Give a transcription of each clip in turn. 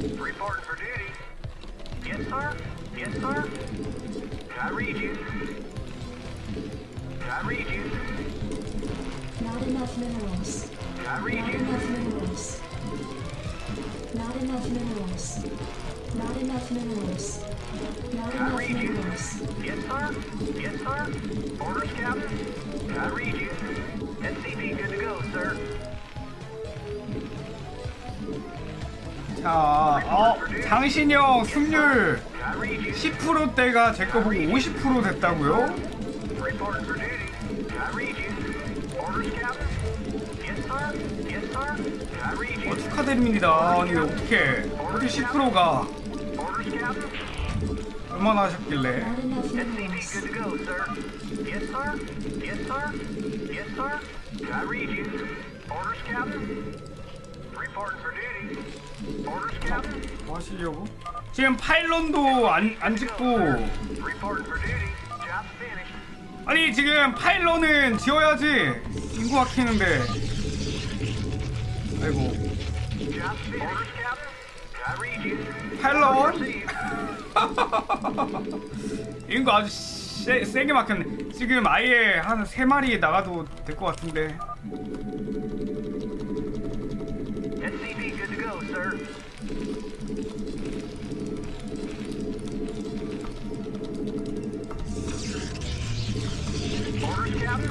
Reporting for duty. Yes, sir. Yes, sir. Can I read you. Can I read you. Not enough minerals. Can I read Not you. enough minerals. Not enough minerals. Not enough minerals. Not I enough read you. Yes, sir. Yes, sir. Orders, Captain. Can I read you. SCP good to go, sir. 자, 어, 장신영 승률 I read you. 10%대가 제 거 보고 50% 됐다고요? 어. 축하드립니다. 아니 어떻게 어디 10%가 Orders, Captain. 얼마나 하셨길래? 뭐 하시려고? 지금 파일런도 안, 안 짓고. 아니 지금 파일런은 지어야지 인구 아끼는데 아이고 Received. 인구 아주 세, 세게 막혔네 지금 아예 한 세 마리 나가도 될 것 같은데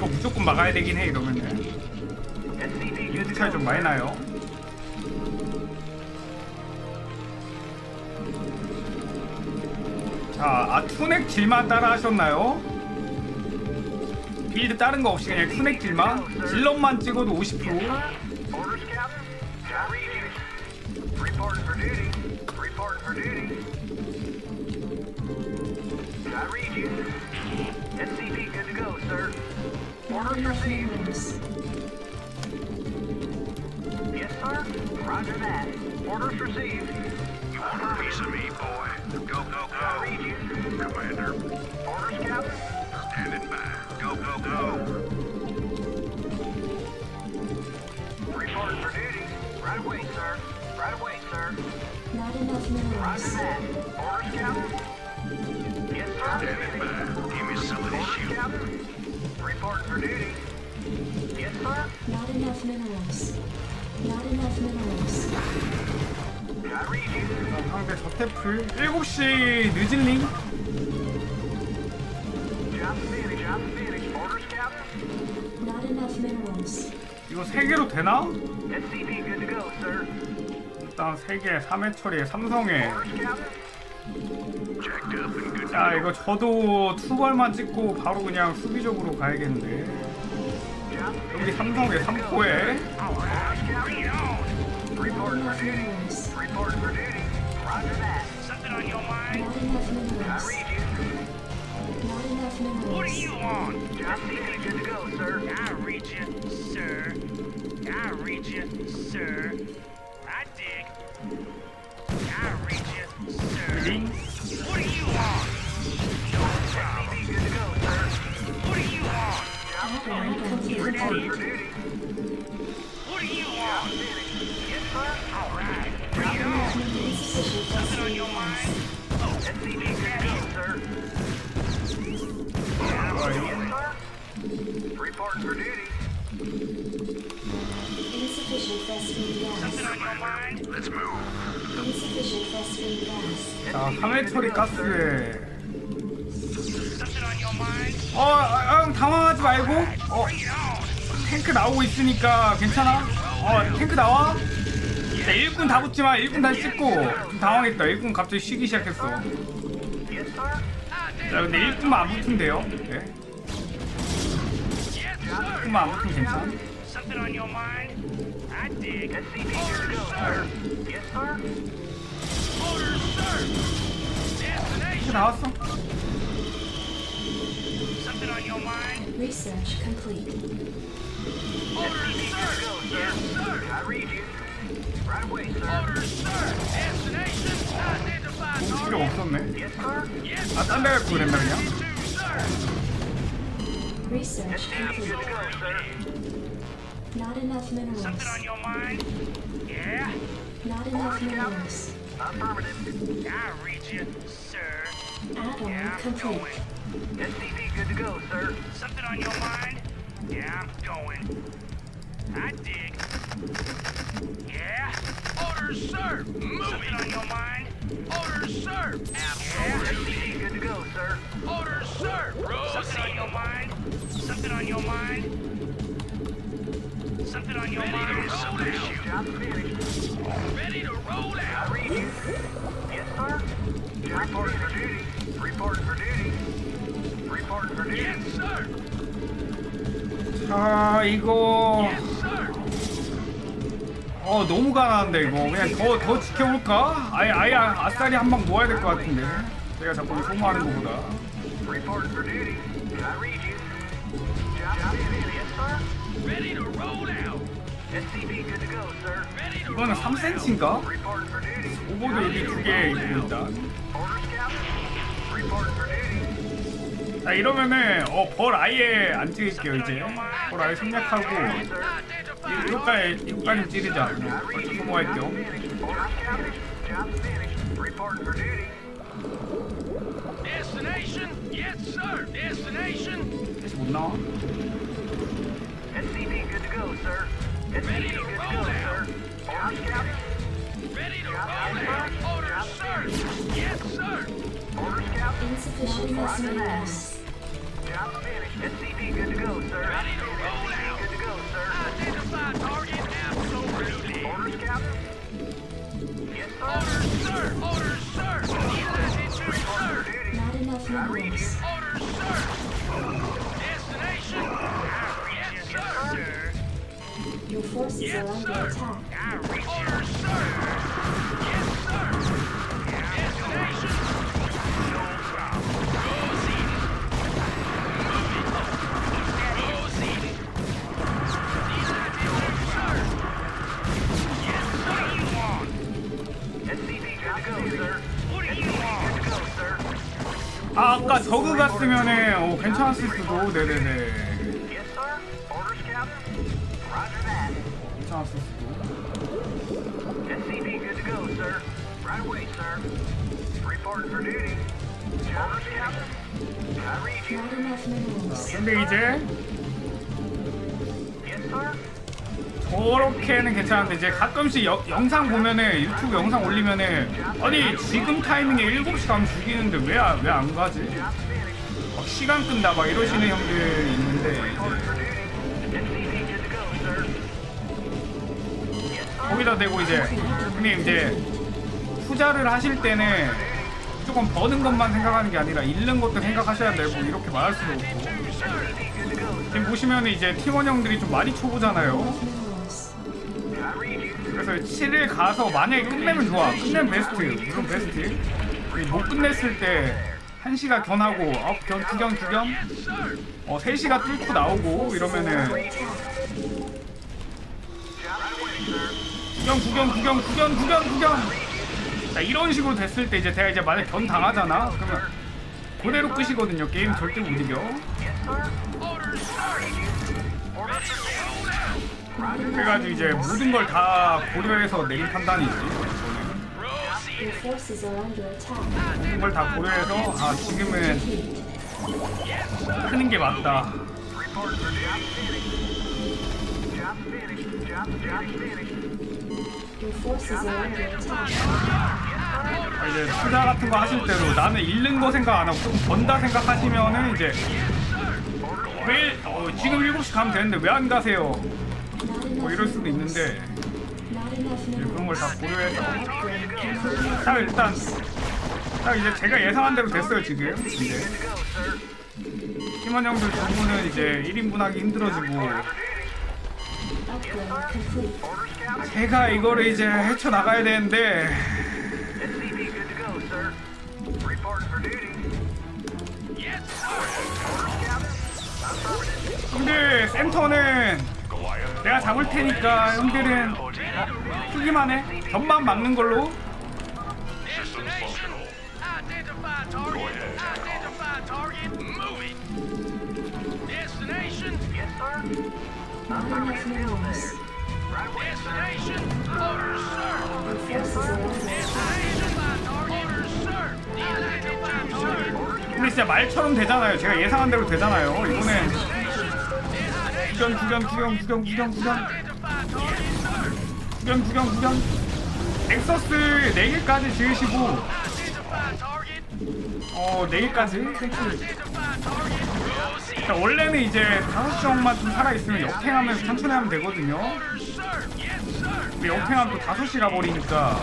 이거 무조건 막아야 되긴 해 이러면은 to 차이. 좀 많이 나요 자, 아 투넥 질만 따라 하셨나요? 빌드 다른 거 없이 그냥 투넥 질만? 질럿만 찍어도 50% Orders, Captain. I read you. Reporting for duty. Reporting for duty. I read you. Orders received. Yes, sir. Roger that. Orders received. You want a piece of me, boy? Go, go, I go. read you. Commander, Orders, Captain. standing by. Go, go, go. Reporting for duty. Right away, sir. Right away, sir. Not enough Roger that. Orders, Captain. Yes, sir. Standing by. Give me some of this Orders. Captain. Reporting for duty. Yes, sir. Not enough minerals. Not enough minerals. I read you. 자, 상대 저태플 7시 늦을링 Job finished. Job finished. Orders, Captain. Not enough minerals. 이거 3개로 되나? SCP good to go, sir. 일단 3개 3회 처리에 삼성에 Orders, Captain. 자. 이거 저도 투발만 찍고 바로 그냥 수비적으로 가야겠는데 여기 삼성에 3포에 Orders, Captain. Reporting for Not enough duty. minerals. Reporting for duty. Roger that. Something on your mind? Not enough I minerals. read you. Job finished. Good to go, sir. I read you, sir. I read you, sir. 자 3회 처리 가스에 Something on your mind? 어, 아, 형 당황하지 말고 어. 탱크 나오고 있으니까 괜찮아? 어 탱크 나와? 자 일꾼 다 붙지마 일꾼 다시 찍고 좀 당황했다 일꾼 갑자기 쉬기 시작했어 자. 근데 일꾼만 안 붙으면 돼요 네. 일꾼만 안 붙으면 괜찮아. 탱크. 나왔어. Orders, sir. Yes, sir. I read you. Right away, sir. Orders, sir. Destination going? Yes, sir. I'm there for him right. Research complete. Not enough minerals. Something on your mind? Yeah? Not enough minerals. I read you, sir. Add-on yeah, good to go, sir. Something on your mind? Yeah, I'm going. I dig. Yeah? Orders, sir! Move Something on your mind? Orders, sir! Yeah? Good to go, sir. Orders, sir! Something on your mind? Something on your mind? Something on your mind? Roll out! Job finished. Ready to roll I out! read you. Yes, sir. Reporting for duty. Reporting for duty. Reporting for duty. Yes, sir! 자 이거! 어 너무 가난한데 이거 그냥 더 더 지켜볼까? 아예 아예 아싸리 한 방 모아야 될 것 같은데 제가 자꾸 소모하는 것보다 이거는 3cm인가? Reporting for duty. 오버도 여기 두개 있고 일단 자 이러면은 어벌 아예 안 찍을게요 이제 벌 아예 생략하고. 이거까지 이거까지 찌르자 벌써 you. 소모할 Job 겸 finished. Orders, Captain. Job finished. Reporting for duty. Destination? Yes, sir! Destination? 다시 못 나와. Ready to roll out! Orders, sir! Yes, sir! Orders, Captain. Insufficient. Job finished. SCV good to go, sir. Ready to roll out! good to go, sir. Identify target absolutely! Orders, Captain. Yes, sir. Orders, sir! Orders, sir! Elected to, sir! Not enough I read you. Orders, sir! Destination? Yes, sir! Your forces Yes, are under attack. Orders, sir! Yes, sir! Destination? 아 아까 저그 갔으면은 어, 괜찮았을 수도 네네네 Yes, sir. Orders, Captain. Roger that. 괜찮았을 수도 SCV good to go, sir. Right away, sir. Reporting for duty. Orders, Captain. I read you. Not enough minerals. 근데 이제 Yes, sir. 저렇게는 괜찮은데 이제 가끔씩 여- 영상 보면은 유튜브 영상 올리면은 아니 지금 타이밍에 7시 가면 죽이는데 왜안 가지? Job finished. 막 시간 끈다 막 이러시는 형들이 있는데 이제. 거기다 대고 이제 형님 이제 투자를 하실 때는 무조건 버는 것만 생각하는 게 아니라 잃는 것도 생각하셔야 되고 이렇게 말할 수도 없고. 지금 보시면 이제 팀원 형들이 좀 많이 초보잖아요 그래서 7일 가서 만약에 끝내면 좋아. 끝내면 베스트. 물론 베스트. 못 끝냈을 때 1시가 견하고 어, 견, Yes, sir! 어, 3시가 뚫고 나오고 이러면은 구경 구경 구경 구경 구경 구경 자 이런 식으로 됐을 때 이제 제가 이제 만약 견 당하잖아. 그러면 그대로 끝이거든요. 게임 절대 못 이겨 그래가지고 이제 모든 걸 다 고려해서 내린 판단이지. Your forces are under attack. 모든 걸 다 고려해서 아 지금은 Complete. 크는 게 맞다. Your forces are under attack. 아, 이제 투자 같은 거 하실 때도 나는 잃는 거 생각 안 하고 좀 번다 생각하시면은 이제 왜 어, 지금 7시 가면 되는데 왜 안 가세요 뭐 이럴 수도. 있는데 그런 걸 다. 고려해서. 딱 일단 딱 이제 제가 예상한 대로 됐어요 지금 이제. 팀원 형들 전부는 이제 1인분 하기 힘들어지고. 제가 이거를 이제 헤쳐나가야 되는데. 형들 센터는 내가 잡을 테니까 형들은 크기만 해 전만 막는 걸로. 근데 진짜 말처럼 되잖아요. 제가 예상한 대로 되잖아요. 이번엔 구경 구경 구경 구경 구경 구경. 구경 구경 구경 넥서스 4개까지 지으시고. 어 4개까지 Identify target. Proceed. 그러니까 원래는 이제 5시정만 좀 살아있으면 역행하면서 천천히 하면 되거든요. 근데 역행하면 또 5시 가버리니까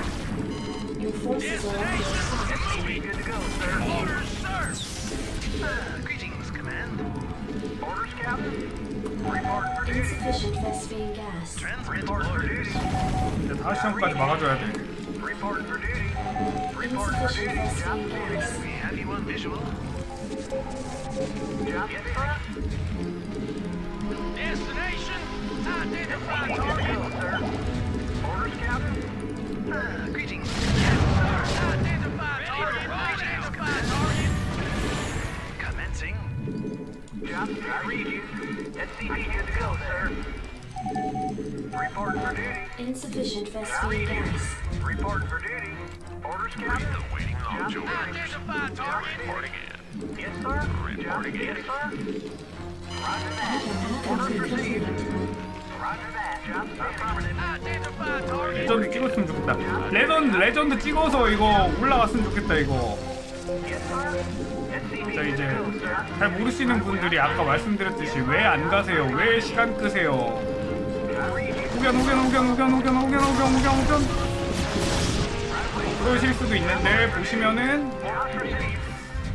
Insufficient gas. Report for duty. 다시 한까지 Report for duty. Report for duty. Destination identified. Target, sir. Orders, Captain. Uh, greetings. Yes, sir. Identified target. Identified target. Commencing. Job, I read you. Insufficient you. gas. Reporting for duty. Orders, Captain. Waiting on finished. Identify target. Yes, sir. Job, yes, sir. Roger that. Atom complete. Roger that. Job affirmative. Identify target. 레전드 찍었으면 좋겠다 레전드 레전드 찍어서 이거 올라갔으면 좋겠다 이거 Yes, sir. Good 이제. 잘 모르시는 분들이 아까 말씀드렸듯이 왜 안 가세요 왜 시간 끄세요. 후견 후견 후견 후견 후견 후견 후견 후견 후견 그러실 수도 있는데 보시면은.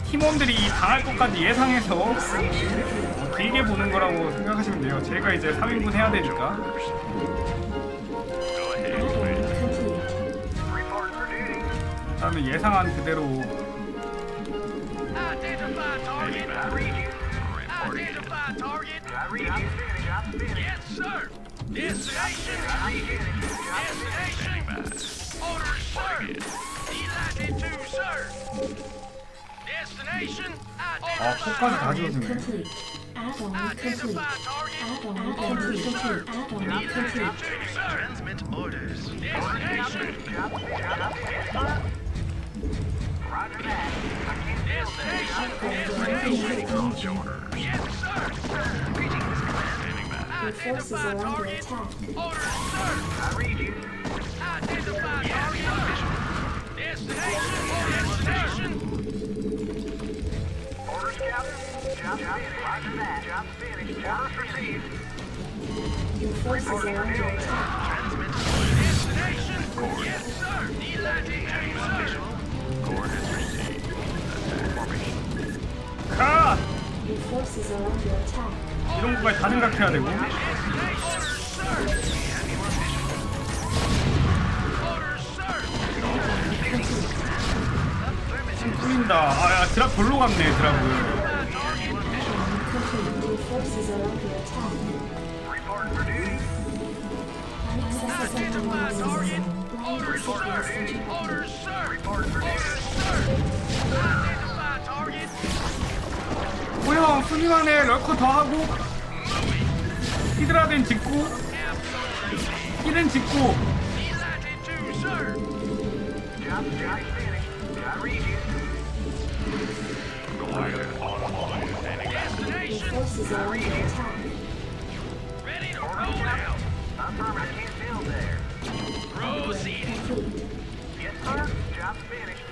팀원들이 이 당할 것까지 예상해서 어, 길게 보는 거라고 생각하시면 돼요 제가 이제 3인분 해야 되니까 duty. 일단은 예상한 그대로 Identify target. I read you. Identify target. I read you. Job finished. Yes, sir. Destination. I read you. Job finished. Destination. Orders, sir. Elected to, sir. Destination. 아 끝까지 다 지워주네 Complete. Add-on complete. Identify target. Add-on complete. Add-on complete. To, sir. Transmit orders. Destination. Job finished. Job finished, sir. Roger that. Your forces are under attack. Orders, sir. I read you. Identify target. Destination. Destination. Orders, Captain. Job finished. Roger that. Job finished. Orders received. Your forces are under attack. Destination. Yes, sir. 이런 것까지 다 생각해야 되고. 지금 뿌린다. 아야 드랍 별로 같네 드랍은 뭐야 순위만에 럴커 더 하고 히드라덴 짓고 히든 짓고 forces are under attack. Ready to roll out. Affirmative. I can't build there. Proceed. Complete. Yes, sir. Job finished.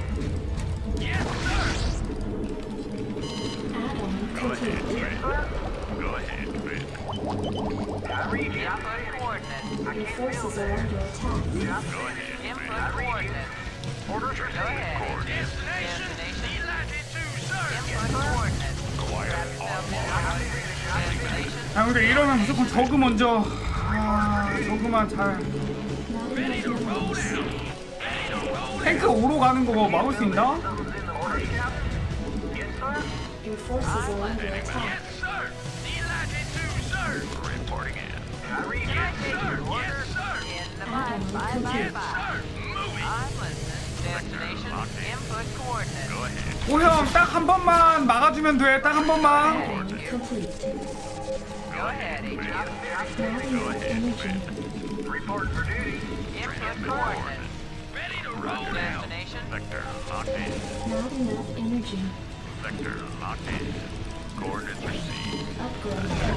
아 근데 이러면 무조건 저그 먼저 아 저그만 잘 탱크 오로 가는 거 막을 수 있나? Your forces are under attack. Yes, sir. Delighted to serve. Reporting in. Take your Yes, sir. In the mind, bye bye bye. Sir, moving. I'm listening. Destination, input coordinates. Go ahead. 오형 딱 한 번만 막아주면 돼. 딱 한 번만. Add-on complete. Go ahead. Not enough energy. Reporting for duty. Input coordinates. Ready to roll now. Destination, Sector locked in. Not enough energy. Sector locked in. Coordinates received.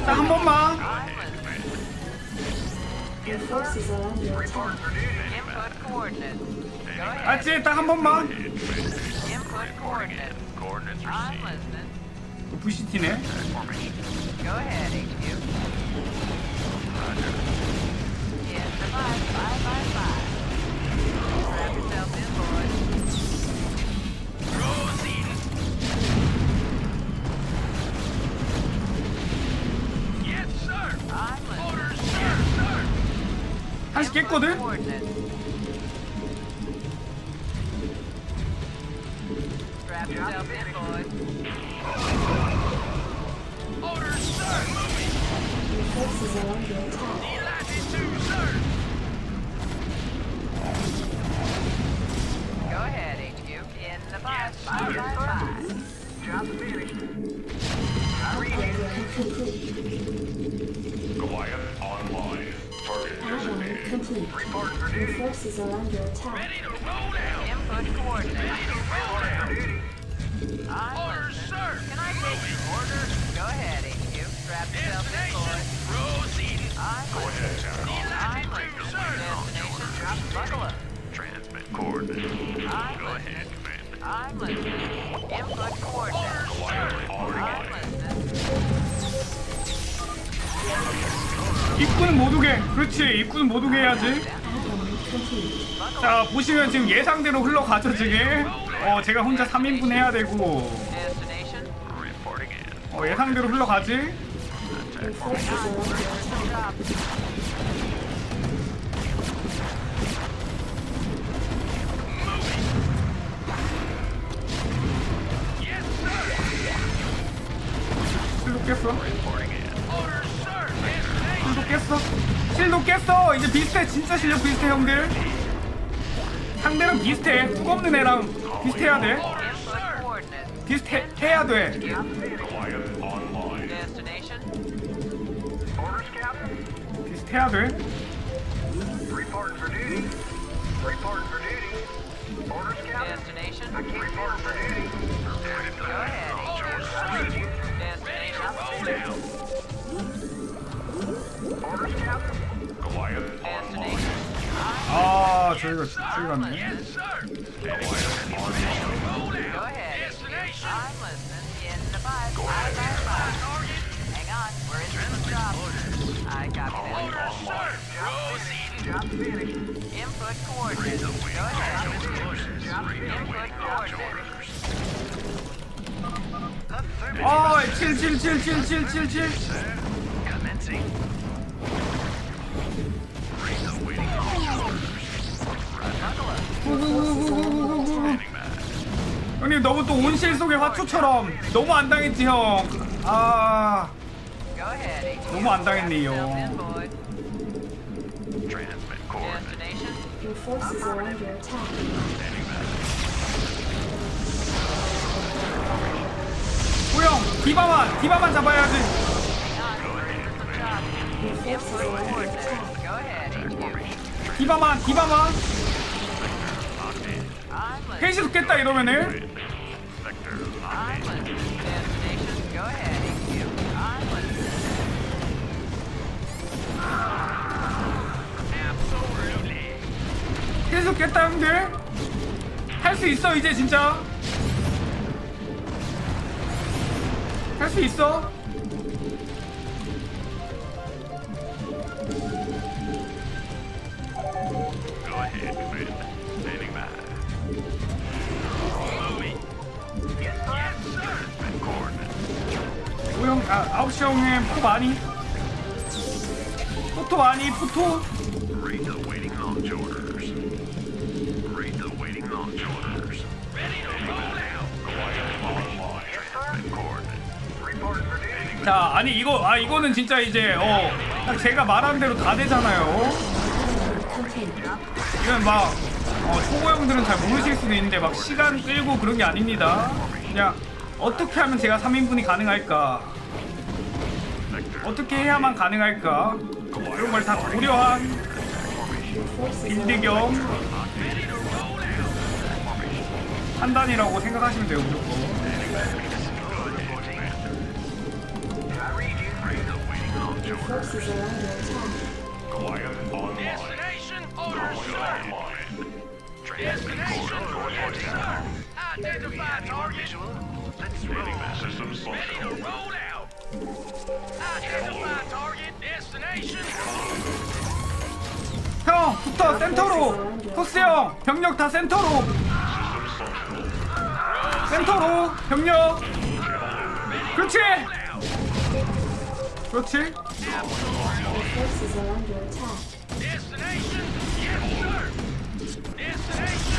딱 한 번만. I'm listening. Your forces are under attack. Reporting for duty. Input coordinates. Go ahead. 알지? 딱 한 번만. Input coordinates. Coordinates I'm received. listening. VCT네. Formation. Go ahead, HQ. In the mind, bye bye bye. Strap yourself in, boys. 한시 깼거든? Duty. forces are under attack. Ready to roll now. Input coordinates. Roll For now. duty. I'm Orders, sir. Can I take your orders? Go ahead, HQ. Strap yourself in, Destination. boys. Proceeding. I'm listening. I'm listening. Destination. Buckle up. Transmit coordinates. I'm Go ahead, Commander. I'm listening. Input coordinates. Goliath I'm online. listening. 입구는 못 오게. 그렇지. 입구는 못 오게 해야지. 자, 보시면 지금 예상대로 흘러가죠, 지금. 어, 제가 혼자 3인분 해야 되고. 어, 예상대로 흘러가지. 실도 깼어. 실도 깼어. 실도 깼어. 이제 비슷해. 진짜 실력 비슷해, 형들. 상대랑 비슷해. 뚝 없는 애랑 비슷해야 돼. 비슷해. 해야 돼. 비슷해야 돼. Orders, Captain. 아, 저희가 저희가 Yes, sir. Ready to roll Go now. ahead. Destination. I'm listening. In the five. Bye, bye, bye. Target. Hang on. We're in the job. I copy that. Orders, sir. Proceeding. Job finished. Input coordinates. Go ahead. Input coordinates. 아, 7 7 7 7 7 7 7. Commencing. 형님 너무 또 온실 속의 화초처럼 너무 안 당했지 형. 아. 너무 안 under attack. 호영, 디바만, 디바만 잡아야지. 디바만, 디바만. 은. Sector I'm listening. Destination. Go ahead. HQ. I'm listening. Absolutely. 펜시도 깼다 형들. 할 수 있어 이제 진짜. 할 수 있어. 수정해 포 많이. 포토 많이 포토. 자 아니 이거 아 이거는 진짜 이제 어 제가 말한 대로 다 되잖아요. 이건 막 어, 초보형들은 잘 모르실 수도 있는데 막 시간 끌고 그런 게 아닙니다. 그냥 어떻게 하면 제가 3인분이 가능할까? 어떻게 해야만 가능할까 이런 걸 다 고려한 빌드 겸. 판단이라고 생각하시면 돼요 무조건. Identify target. Let's roll. To functional. roll out. 형 붙어 센터로 토스 형 병력 다 센터로. 센터로 병력 그렇지 그렇지. Destination.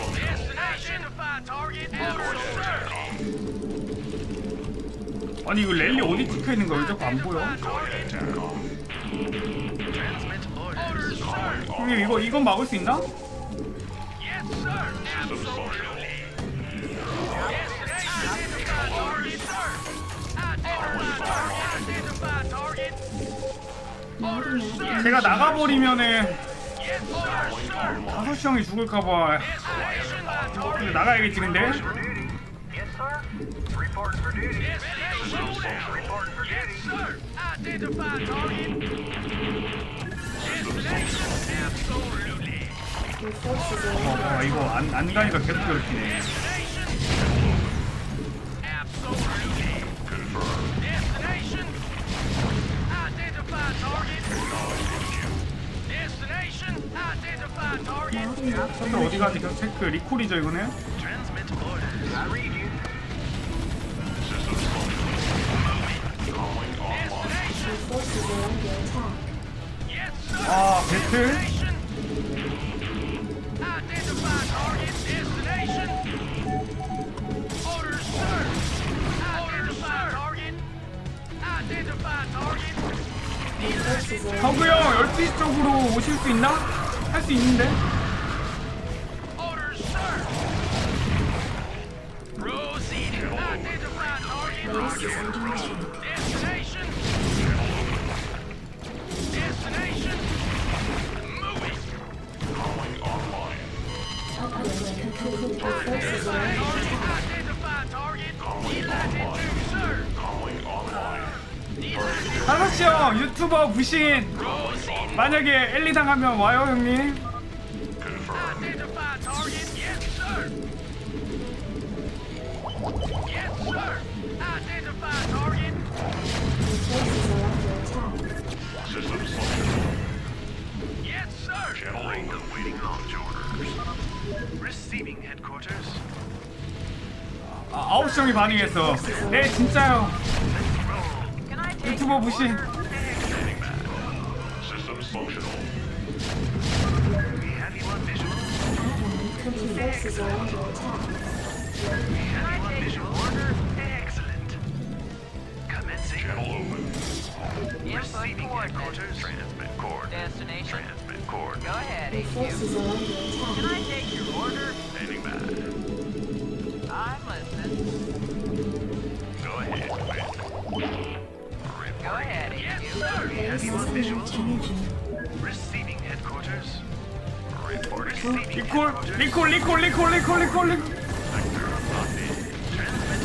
아니 이거 랠리 어디 찍혀 있는 거야 왜 자꾸 안 보여. 형님 이거 이건 막을 수 있나? 제가 나가버리면은. 다섯 형이 죽을까봐. 근데. 나가야겠지 근데 어, 어, 이거 안, 안 가니까 계속 괴롭히네 셔틀 어디 가지 체크 리콜이죠 이거는. 아 배틀 형 12시 쪽으로 오실 수 있나? 할 수 있는데 다섯시 형 유튜버 부신 만약에 엘리 당하면 와요 형님 Identify target. Your forces are under attack. Systems functional. Yes, sir. Channeling. Awaiting launch orders. Receiving headquarters. 아, 아홉 시 형이 반응했어 네 진짜요 유튜버 are Channel open. Receiving coordinates. headquarters. Transmit cord. Destination. Transmit cord. Go ahead, Your HQ. forces are under Can attack. I take your order? Standing by. I'm listening. Go ahead, Commander. Go ahead, Yes, HQ. sir. Base is under energy. Receiving headquarters. Reporting. Receiving 리콜 headquarters. 리콜 리콜 리콜 리콜 리콜 리콜 Sector updated. Transmit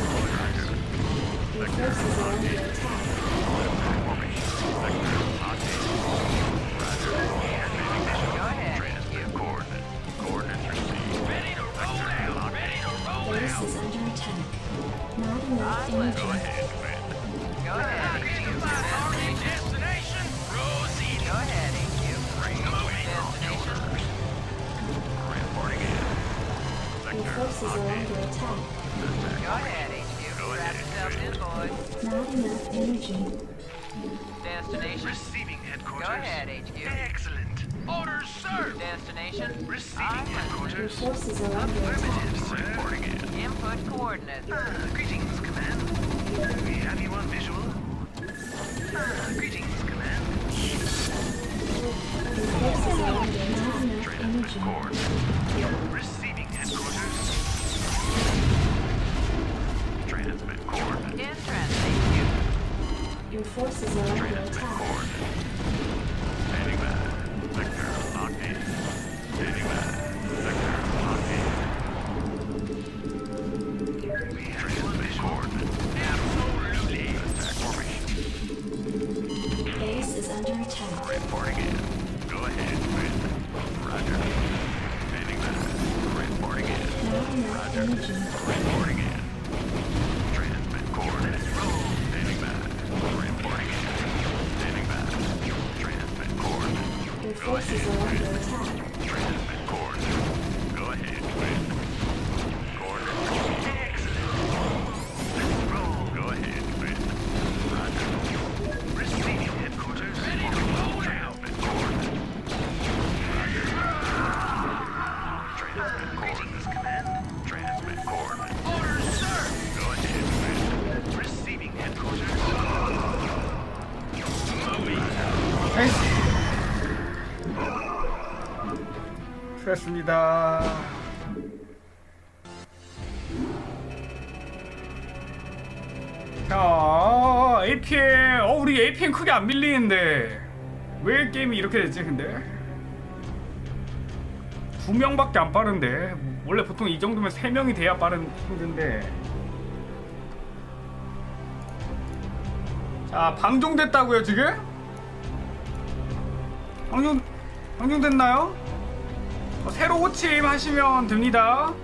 forces are under attack. 고했습니다. 자, APM, 어, 우리 APM 크게 안 밀리는데. 왜 게임이 이렇게 됐지, 근데? 두 명밖에 안 빠른데. 원래 보통 이 정도면 세 명이 돼야 빠른 힘든데. 자, 방종됐다고요, 지금? 방종, 방종됐나요? 어, 새로 호침 하시면 됩니다.